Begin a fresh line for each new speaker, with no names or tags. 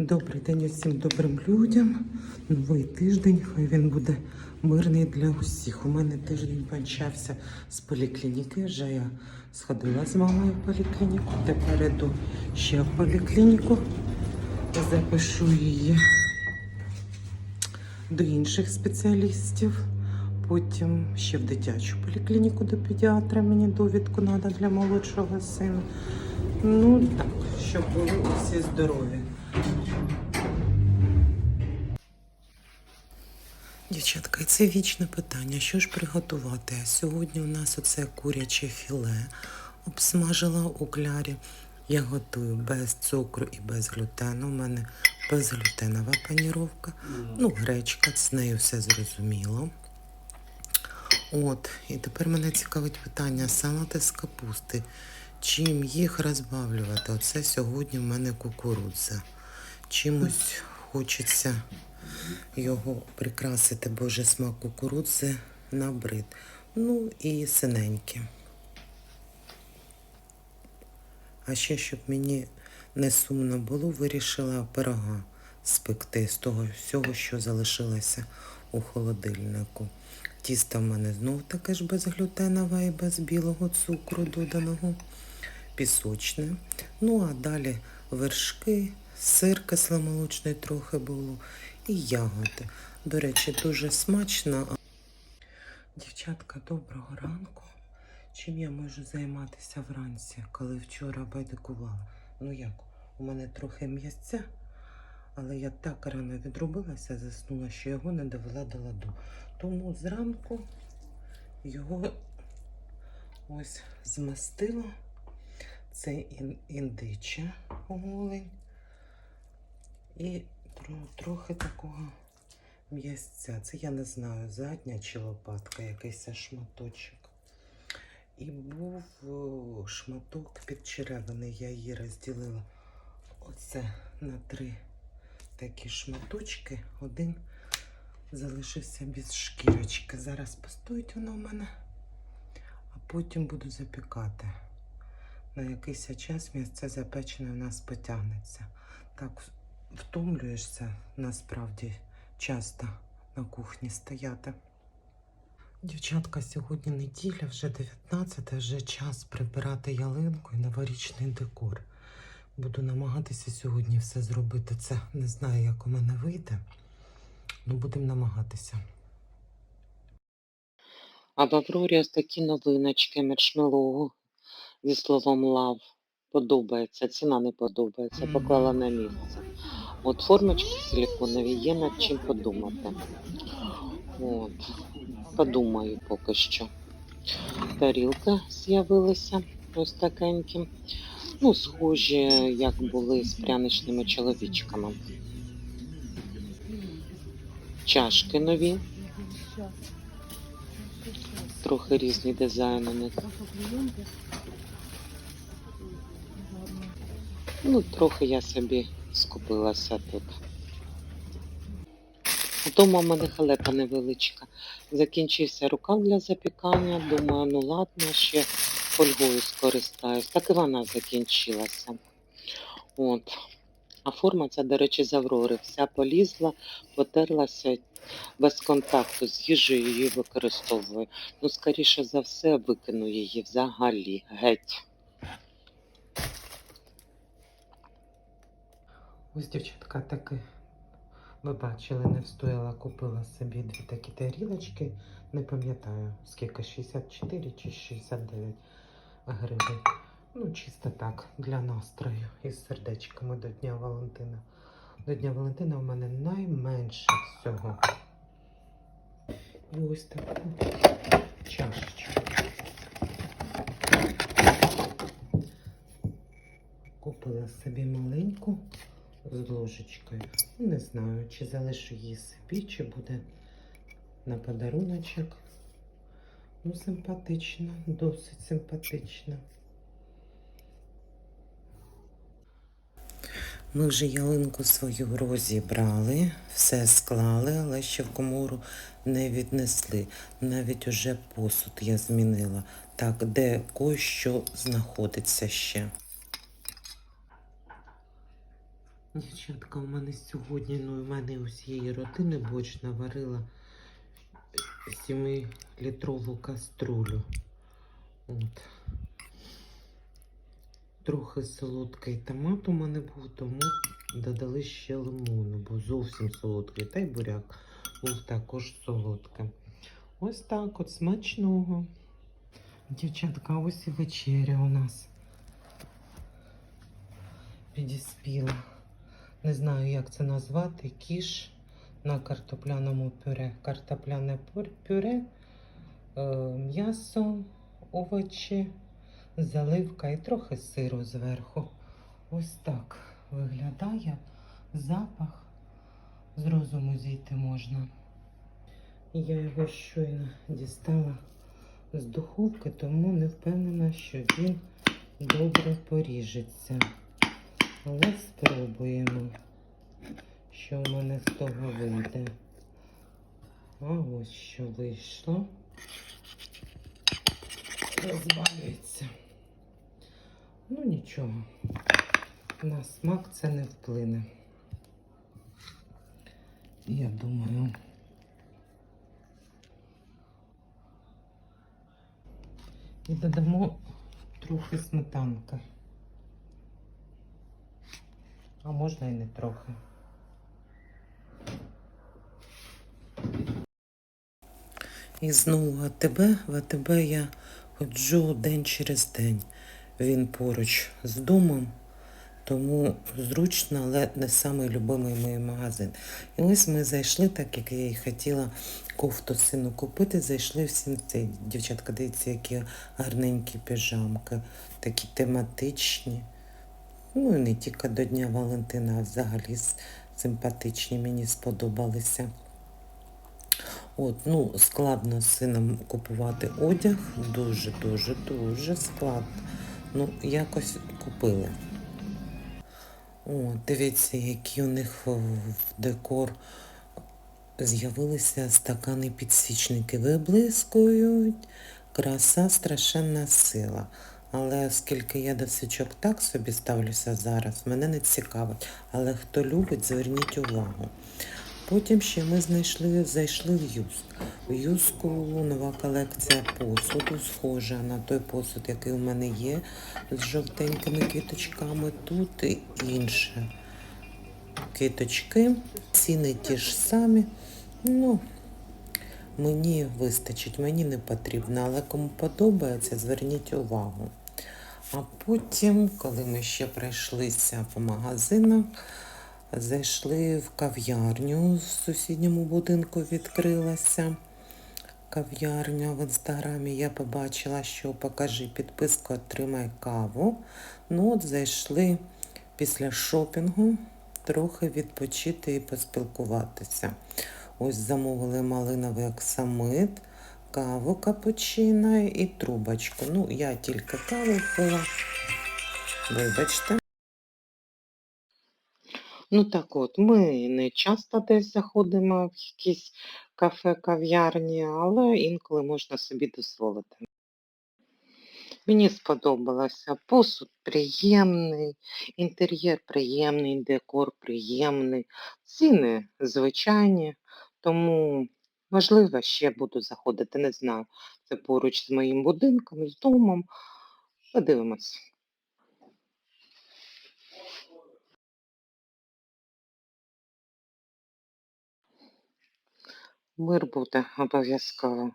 Добрий день усім добрим людям. Новий тиждень, хай він буде мирний для усіх. У мене тиждень почався з поліклініки. Вже я сходила з мамою в поліклініку. Тепер іду ще в поліклініку. Запишу її до інших спеціалістів. Потім ще в дитячу поліклініку до педіатра мені довідку треба для молодшого сина. Ну так, щоб були усі здорові. Дівчатка, це вічне питання. Що ж приготувати? Сьогодні у нас оце куряче філе обсмажила у клярі. Я готую без цукру і без глютену. У мене безглютенова паніровка. Ну, гречка, з нею все зрозуміло. От, і тепер мене цікавить питання салати з капусти. Чим їх розбавлювати? Оце сьогодні в мене кукурудза. Чимось хочеться його прикрасити, бо вже смак кукурудзи набрид. Ну і синеньке. А ще, щоб мені не сумно було, вирішила пирога спекти з того всього, що залишилося у холодильнику. Тісто в мене знов таке ж безглютенове і без білого цукру доданого, пісочне. Ну а далі вершки, сир кисломолочний трохи було і ягоди. До речі, дуже смачно. Дівчатка, доброго ранку. Чим я можу займатися вранці, коли вчора байдикувала? Ну як, у мене трохи м'ясця, але я так рано відробилася, заснула, що його не довела до ладу. Тому зранку його ось змастила. Це ін- індича голень. І трохи такого м'ясця. Це я не знаю, задня чи лопатка, якийсь шматочок. І був шматок під. Я її розділила оце на три такі шматочки. Один залишився без шкірочки. Зараз постоїть воно в мене, а потім буду запікати. На якийсь час м'ясце запечене в нас потягнеться. Так втомлюєшся насправді часто на кухні стояти. Дівчатка, сьогодні неділя, вже 19, вже час прибирати ялинку і новорічний декор. Буду намагатися сьогодні все зробити. Це не знаю, як у мене вийде. Ну, будемо намагатися.
А в Аврорі ось такі новиночки маршмеллоу зі словом лав. Подобається, ціна не подобається, поклала на місце. От формочки силіконові є над чим подумати. От. Подумаю поки що. Тарілки з'явилися ось такенькі. Ну, схожі, як були з пряничними чоловічками. Чашки нові, трохи різні дизайни у них. Ну, трохи я собі скупилася тут. Вдома в мене халепа невеличка. Закінчився рукав для запікання. Думаю, ну ладно, ще фольгою скористаюсь. Так і вона закінчилася. От. А форма ця, до речі, з Аврори. Вся полізла, потерлася без контакту з їжею її використовую. Ну, скоріше за все, викину її взагалі геть.
Ось дівчатка таки, ви бачили, не встояла, купила собі дві такі тарілочки. Не пам'ятаю, скільки 64 чи 69 гривень. Ну, чисто так, для настрою із сердечками до Дня Валентина. До Дня Валентина у мене найменше всього. І ось таку чашечку. Купила собі маленьку з ложечкою. Не знаю, чи залишу її собі, чи буде на подаруночок. Ну, симпатично, досить симпатично. Ми вже ялинку свою розібрали, все склали, але ще в комору не віднесли. Навіть уже посуд я змінила. Так, де кое-що знаходиться ще. Дівчатка, у мене сьогодні, ну і в мене усієї родини борщ наварила 7-літрову каструлю. От. Трохи солодкий томат у мене був, тому додали ще лимону, бо зовсім солодкий. Та й буряк був також солодким. Ось так от смачного. Дівчатка, ось і вечеря у нас. Підіспіла. Не знаю, як це назвати. Кіш на картопляному пюре. Картопляне пюре, е, м'ясо, овочі, заливка і трохи сиру зверху. Ось так виглядає запах. З розуму зійти можна. Я його щойно дістала з духовки, тому не впевнена, що він добре поріжеться. Але спробуємо, що в мене з того вийде. А ось що вийшло. Розвалюється. Ну нічого. На смак це не вплине. Я думаю. І додамо трохи сметанки. А можна і не трохи. І знову АТБ. В АТБ я ходжу день через день. Він поруч з домом, тому зручно, але не самий любимий мій магазин. І ось ми зайшли, так як я і хотіла кофту сину купити. Зайшли всі ці дівчатка, дивіться, які гарненькі піжамки, такі тематичні. Ну і не тільки до Дня Валентина, а взагалі симпатичні, мені сподобалися. От, ну, складно сином купувати одяг. Дуже, дуже, дуже складно. Ну, якось купили. О, дивіться, які у них в декор з'явилися стакани підсвічники. Виблискують. Краса, страшенна сила. Але оскільки я до свічок так собі ставлюся зараз, мене не цікавить. Але хто любить, зверніть увагу. Потім ще ми знайшли, зайшли в Юск. В Юску нова колекція посуду, схожа на той посуд, який у мене є, з жовтенькими квіточками. Тут і інше. Квіточки, ціни ті ж самі. Ну, мені вистачить, мені не потрібно, але кому подобається, зверніть увагу. А потім, коли ми ще пройшлися по магазинах, зайшли в кав'ярню в сусідньому будинку відкрилася. Кав'ярня в інстаграмі я побачила, що покажи підписку, отримай каву. Ну от зайшли після шопінгу трохи відпочити і поспілкуватися. Ось замовили малиновий оксамит, каву капучино і трубочку. Ну, я тільки каву пила. Вибачте. Ну так от, ми не часто десь заходимо в якісь кафе, кав'ярні, але інколи можна собі дозволити. Мені сподобалося. Посуд приємний, інтер'єр приємний, декор приємний, ціни звичайні, тому можливо ще буду заходити, не знаю. Це поруч з моїм будинком, з домом. Подивимось. Мир буде обов'язково.